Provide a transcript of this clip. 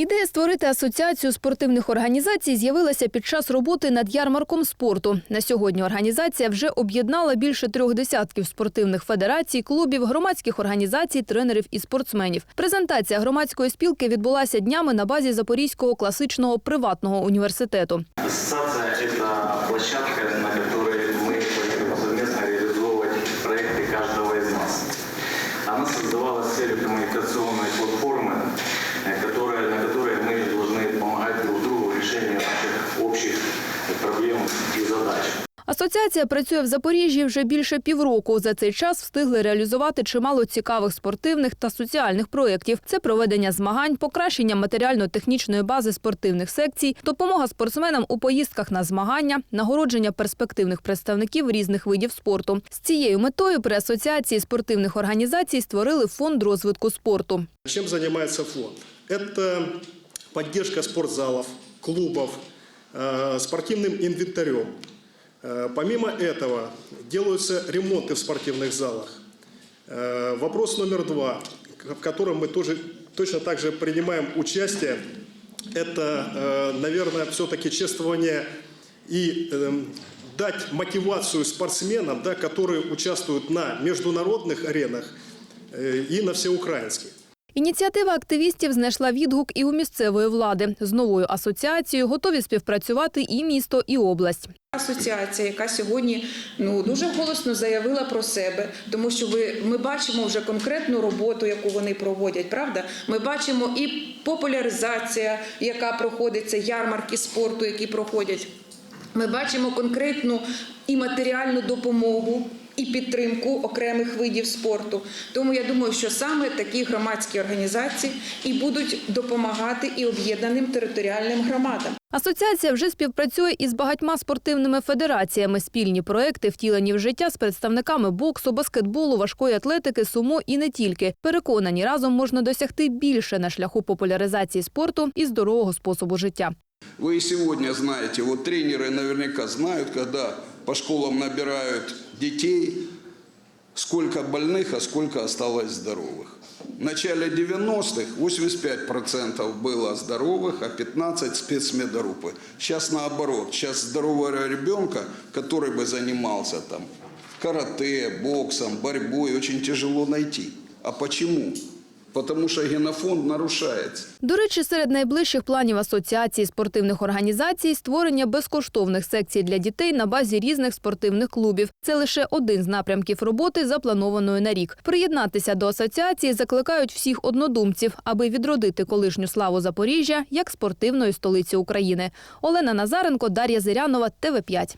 Ідея створити асоціацію спортивних організацій з'явилася під час роботи над ярмарком спорту. На сьогодні організація вже об'єднала більше трьох десятків спортивних федерацій, клубів, громадських організацій, тренерів і спортсменів. Презентація громадської спілки відбулася днями на базі Запорізького класичного приватного університету. Асоціація працює в Запоріжжі вже більше півроку. За цей час встигли реалізувати чимало цікавих спортивних та соціальних проєктів. Це проведення змагань, покращення матеріально-технічної бази спортивних секцій, допомога спортсменам у поїздках на змагання, нагородження перспективних представників різних видів спорту. З цією метою при асоціації спортивних організацій створили фонд розвитку спорту. Чем занимается фонд? Это поддержка спортзалов, клубов, э, спортивным инвентарем. Э, Помимо этого делаются ремонты в спортивных залах. Э, Вопрос номер два, в котором мы тоже точно так же принимаем участие, это, э, наверное, все-таки чествование и эм, дать мотивацию спортсменам, да, которые участвуют на международных аренах э, и на всеукраинских. Ініціатива активістів знайшла відгук і у місцевої влади. З новою асоціацією готові співпрацювати і місто, і область. Асоціація, яка сьогодні ну дуже голосно заявила про себе, тому що ви ми бачимо вже конкретну роботу, яку вони проводять. Правда, ми бачимо і популяризація, яка проходиться, ярмарки спорту, які проходять. Ми бачимо конкретну і матеріальну допомогу. І підтримку окремих видів спорту. Тому я думаю, що саме такі громадські організації і будуть допомагати і об'єднаним територіальним громадам. Асоціація вже співпрацює із багатьма спортивними федераціями. Спільні проекти втілені в життя з представниками боксу, баскетболу, важкої атлетики, сумо і не тільки. Переконані, разом можна досягти більше на шляху популяризації спорту і здорового способу життя. Вы и сегодня знаете, вот тренеры наверняка знают, когда по школам набирают детей, сколько больных, а сколько осталось здоровых. В начале 90-х 85% было здоровых, а 15% спецмедорупы. Сейчас наоборот, сейчас здорового ребенка, который бы занимался там карате, боксом, борьбой, очень тяжело найти. А почему? Потому что генофонд нарушается. До речі, серед найближчих планів асоціації спортивних організацій створення безкоштовних секцій для дітей на базі різних спортивних клубів. Це лише один з напрямків роботи, запланованої на рік. Приєднатися до асоціації закликають всіх однодумців, аби відродити колишню славу Запоріжжя як спортивної столиці України. Олена Назаренко, Дар'я Зирянова, ТВ 5